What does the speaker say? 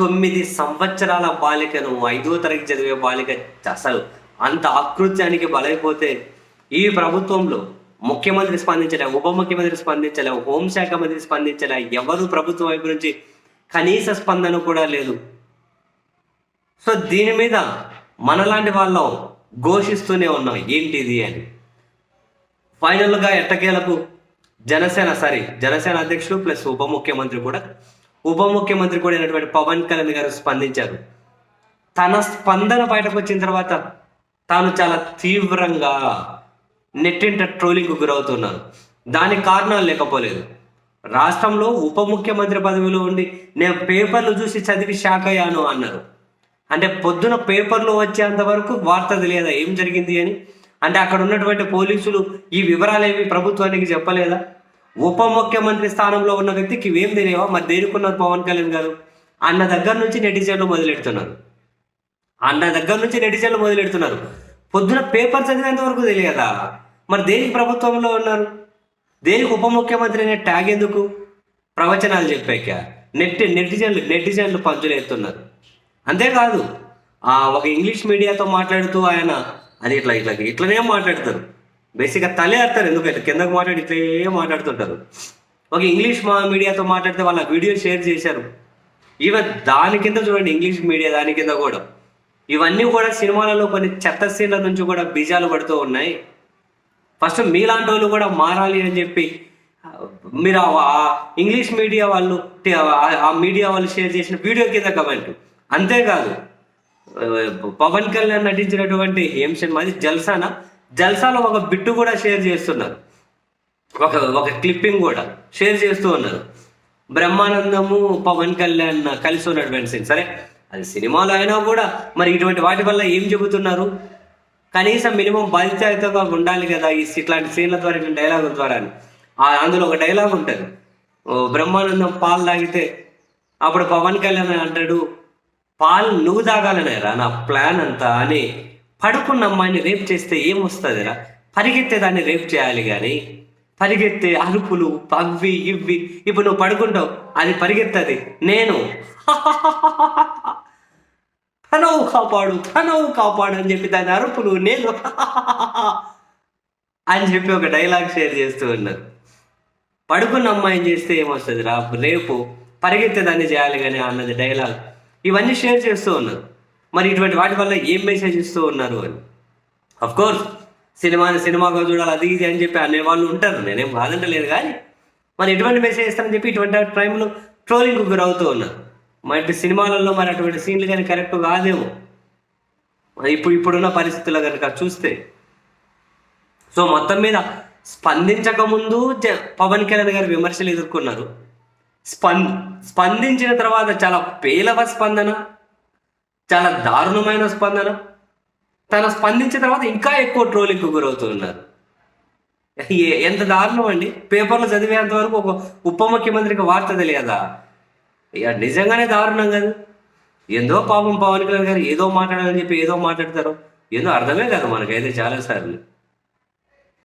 తొమ్మిది సంవత్సరాల బాలికను ఐదో తరగతి చదివే బాలిక అసలు అంత ఆకృత్యానికి బలైపోతే ఈ ప్రభుత్వంలో ముఖ్యమంత్రి స్పందించలే ఉప ముఖ్యమంత్రి స్పందించలే హోంశాఖ మంత్రి స్పందించలే ఎవరు ప్రభుత్వం వైపు నుంచి కనీస స్పందన కూడా లేదు. సో దీని మీద మనలాంటి వాళ్ళం ఘోషిస్తూనే ఉన్నాం. ఏంటిది అని. ఫైనల్గా ఎట్టకేలకు జనసేన సారీ జనసేన అధ్యక్షుడు ప్లస్ ఉప ముఖ్యమంత్రి కూడా ఉప ముఖ్యమంత్రి కూడా అయినటువంటి పవన్ కళ్యాణ్ గారు స్పందించారు. తన స్పందన బయటకు వచ్చిన తర్వాత తాను చాలా తీవ్రంగా నెట్టింట ట్రోలింగ్కు గురవుతున్నారు. దానికి కారణాలు లేకపోలేదు. రాష్ట్రంలో ఉప ముఖ్యమంత్రి పదవిలో ఉండి నేను పేపర్లు చూసి చదివి షాక్ అయ్యాను అన్నారు. అంటే పొద్దున పేపర్లో వచ్చేంత వరకు వార్త తెలియదా? ఏం జరిగింది అని? అంటే అక్కడ ఉన్నటువంటి పోలీసులు ఈ వివరాలు ఏవి ప్రభుత్వానికి చెప్పలేదా? ఉప ముఖ్యమంత్రి స్థానంలో ఉన్న వ్యక్తికి ఇవేం తెలియవా? మరి దేనికున్నారు పవన్ కళ్యాణ్ గారు? అన్న దగ్గర నుంచి నెటిజన్లు మొదలెడుతున్నారు. అన్న దగ్గర నుంచి నెటిజన్లు మొదలెడుతున్నారు. పొద్దున పేపర్ చదివేంత వరకు తెలియదా? మరి దేనికి ప్రభుత్వంలో ఉన్నారు? దేనికి ఉప ముఖ్యమంత్రి అనే ట్యాగ్ ఎందుకు? ప్రవచనాలు చెప్పాక నెట్ నెటిజన్లు నెటిజన్లు పంచులు ఎత్తున్నారు అంతేకాదు ఆ ఒక ఇంగ్లీష్ మీడియాతో మాట్లాడుతూ ఆయన అది ఇట్లా ఇట్లా ఇట్లనే మాట్లాడతారు. బేసిక్గా తలే ఆడతారు. ఎందుకంటే కిందకు మాట్లాడి ఇట్లే మాట్లాడుతుంటారు. ఒక ఇంగ్లీష్ మా మీడియాతో మాట్లాడితే వాళ్ళ వీడియో షేర్ చేశారు. ఈవెన్ దాని కింద చూడండి ఇంగ్లీష్ మీడియా దాని కింద కూడా. ఇవన్నీ కూడా సినిమాలలో కొన్ని చెత్త సీన్ల నుంచి కూడా బీజాలు పడుతూ ఉన్నాయి. ఫస్ట్ మీలాంటి వాళ్ళు కూడా మారాలి అని చెప్పి మీరు ఆ- ఇంగ్లీష్ మీడియా వాళ్ళు ఆ- మీడియా వాళ్ళు షేర్ చేసిన వీడియో కింద కమెంట్ అంతేకాదు పవన్ కళ్యాణ్ నటించినటువంటి ఏం సినిమా అది జల్సానా? జల్సాలో ఒక బిట్టు కూడా షేర్ చేస్తున్నారు. ఒక ఒక క్లిప్పింగ్ కూడా షేర్ చేస్తూ ఉన్నారు. బ్రహ్మానందము పవన్ కళ్యాణ్ కలిసి ఉన్నటువంటి సీన్ సరే అది సినిమాలో అయినా కూడా మరి ఇటువంటి వాటి వల్ల ఏం చెబుతున్నారు? కనీసం మినిమం బాధ్యతగా ఉండాలి కదా ఈ ఇట్లాంటి సీన్ల ద్వారా ఇట్లాంటి డైలాగుల ద్వారా అని. ఆ అందులో ఒక డైలాగ్ ఉంటుంది. ఓ బ్రహ్మానందం పాలు తాగితే అప్పుడు పవన్ కళ్యాణ్ అంటాడు పాలు నువ్వు తాగాలనేరా నా ప్లాన్ అంతా అని పడుకున్న అమ్మాయిని రేప్ చేస్తే ఏమొస్తుందిరా? పరిగెత్తే దాన్ని రేప్ చేయాలి కానీ పరిగెత్తే అరుపులు అవ్వి ఇవ్వి ఇప్పుడు నువ్వు పడుకుంటావు అది పరిగెత్తది. నేను. తనవు కాపాడు తనవు కాపాడు అని చెప్పి దాని అరుపులు నేను. అని చెప్పి ఒక డైలాగ్ షేర్ చేస్తూ ఉన్నారు. పడుకున్న అమ్మాయిని చేస్తే ఏమొస్తుంది రా రేపు పరిగెత్తే దాన్ని చేయాలి కానీ అన్నది డైలాగ్ ఇవన్నీ షేర్ చేస్తూ ఉన్నారు. మరి ఇటువంటి వాటి వల్ల ఏం మెసేజ్ ఇస్తూ ఉన్నారు? అని అఫ్ కోర్స్ సినిమాని సినిమాగా చూడాలి అది ఇది అని చెప్పి అనే వాళ్ళు ఉంటారు. నేనేం కాదంటలేదు కానీ మరి ఎటువంటి మెసేజ్ ఇస్తారని చెప్పి ఇటువంటి టైంలో ట్రోలింగ్కు గురవుతూ ఉన్నారు. మరి సినిమాలలో మరి అటువంటి సీన్లు కానీ కరెక్ట్ కాదేమో. మరి ఇప్పుడు ఇప్పుడున్న పరిస్థితుల్లో కనుక చూస్తే సో మొత్తం మీద స్పందించకముందు జ- పవన్ కళ్యాణ్ గారు విమర్శలు ఎదుర్కొన్నారు. స్పం స్పందించిన తర్వాత చాలా పేలవ స్పందన చాలా దారుణమైన స్పందన. తను స్పందించిన తర్వాత ఇంకా ఎక్కువ ట్రోలింగ్కు గురవుతున్నారు. ఏ- ఎంత దారుణం అండి. పేపర్లో చదివేంత వరకు ఒక ఉప ముఖ్యమంత్రికి వార్త తెలియదా? ఇక నిజంగానే దారుణం కదా. ఏందో పాపం పవన్ కళ్యాణ్ గారు ఏదో మాట్లాడాలని చెప్పి ఏదో మాట్లాడతారు. ఏదో అర్థమే కదా మనకైతే చాలాసార్లు